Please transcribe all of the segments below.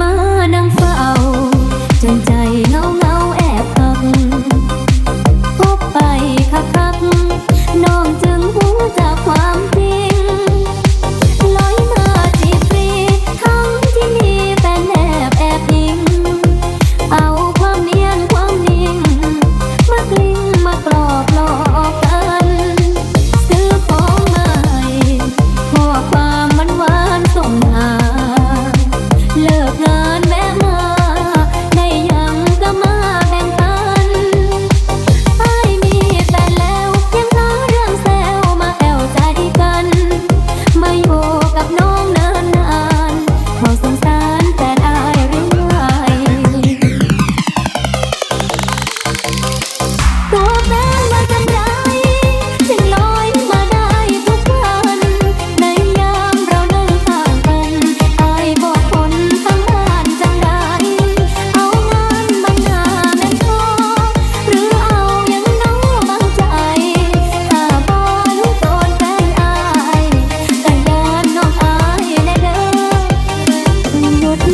มานั่งเฝ้าจนใจ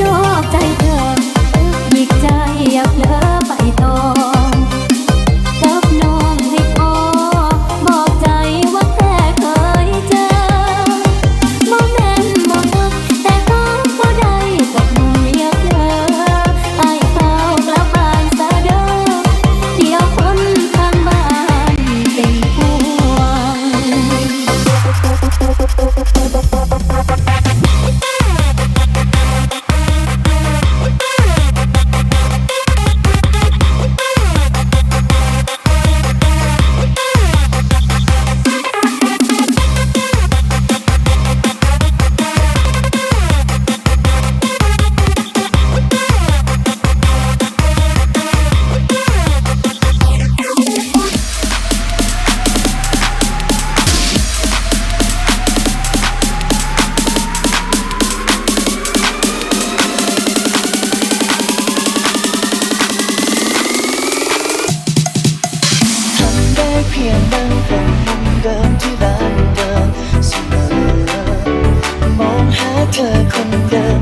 นอกใจเธอหยิกใจอยากเลิก ยังนั่งตรงมุมเดิมที่ร้านเดิมเสมอมองหาเธอคนเดิม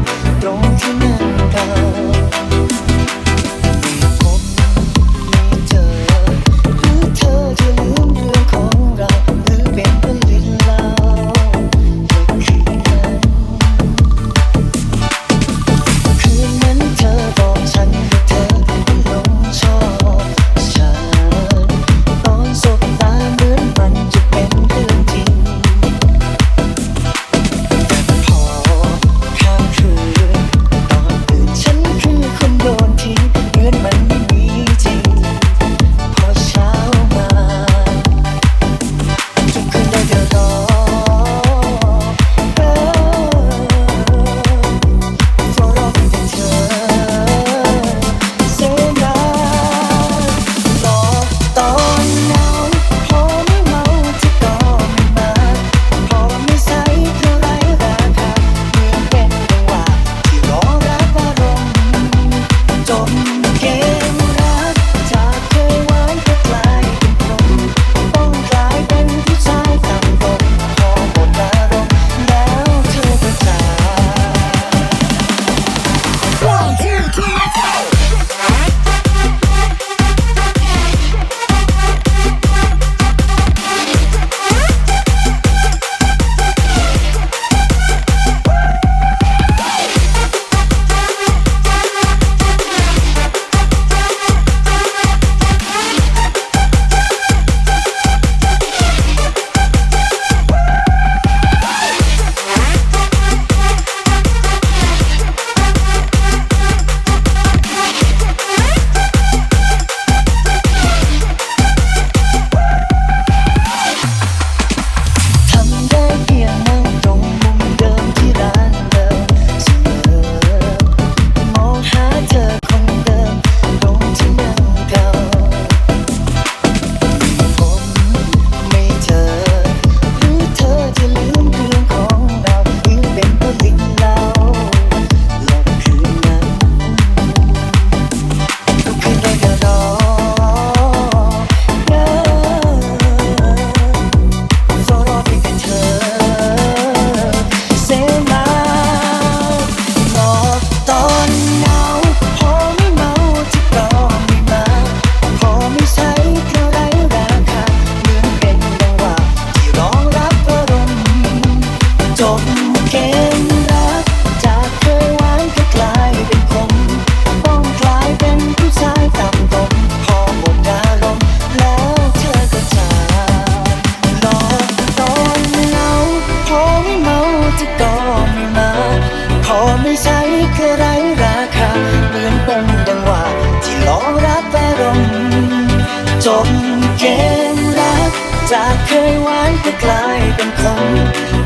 จากเคยหวานก็กลายเป็นคน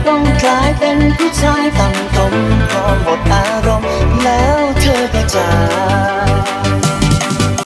ต้องกลายเป็นผู้ชายต่ำตมพอหมดอารมณ์แล้วเธอก็จาก